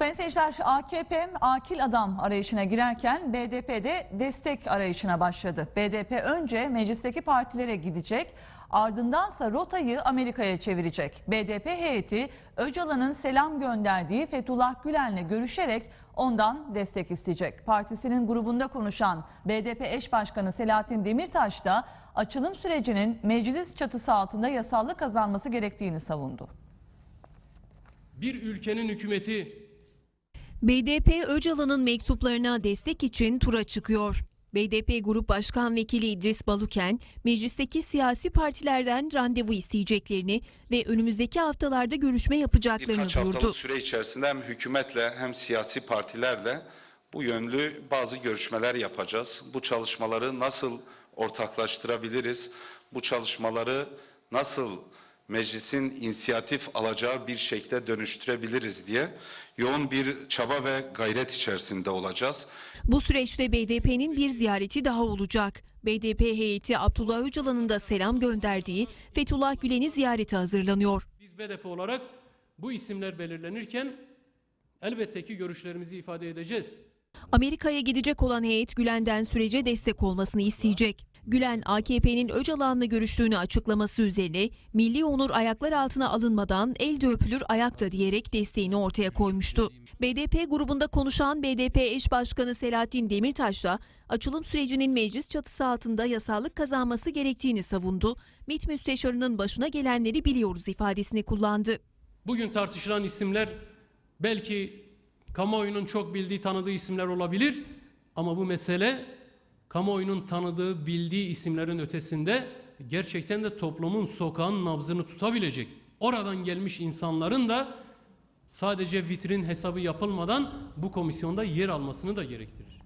Sayın seyirciler AKP akil adam arayışına girerken BDP de destek arayışına başladı. BDP önce meclisteki partilere gidecek ardındansa rotayı Amerika'ya çevirecek. BDP heyeti Öcalan'ın selam gönderdiği Fethullah Gülen'le görüşerek ondan destek isteyecek. Partisinin grubunda konuşan BDP eş başkanı Selahattin Demirtaş da açılım sürecinin meclis çatısı altında yasallık kazanması gerektiğini savundu. Bir ülkenin hükümeti BDP Öcalan'ın mektuplarına destek için tura çıkıyor. BDP Grup Başkan Vekili İdris Baluken, meclisteki siyasi partilerden randevu isteyeceklerini ve önümüzdeki haftalarda görüşme yapacaklarını Birkaç duyurdu. haftalık süre içerisinde hem hükümetle hem siyasi partilerle bu yönlü bazı görüşmeler yapacağız. Bu çalışmaları nasıl ortaklaştırabiliriz? Bu çalışmaları nasıl meclisin inisiyatif alacağı bir şekilde dönüştürebiliriz diye yoğun bir çaba ve gayret içerisinde olacağız. Bu süreçte BDP'nin bir ziyareti daha olacak. BDP heyeti Abdullah Öcalan'ın da selam gönderdiği Fethullah Gülen'i ziyarete hazırlanıyor. biz BDP olarak bu isimler belirlenirken elbette ki görüşlerimizi ifade edeceğiz. Amerika'ya gidecek olan heyet Gülen'den sürece destek olmasını isteyecek. Gülen, AKP'nin Öcalan'la görüştüğünü açıklaması üzerine milli onur ayaklar altına alınmadan elde öpülür ayakta diyerek desteğini ortaya koymuştu. BDP grubunda konuşan BDP eş başkanı Selahattin Demirtaş da açılım sürecinin meclis çatısı altında yasallık kazanması gerektiğini savundu. MİT müsteşarının başına gelenleri biliyoruz ifadesini kullandı. Bugün tartışılan isimler belki kamuoyunun çok bildiği, tanıdığı isimler olabilir ama bu mesele kamuoyunun tanıdığı, bildiği isimlerin ötesinde gerçekten de toplumun sokağın nabzını tutabilecek. Oradan gelmiş insanların da sadece vitrin hesabı yapılmadan bu komisyonda yer almasını da gerektirir.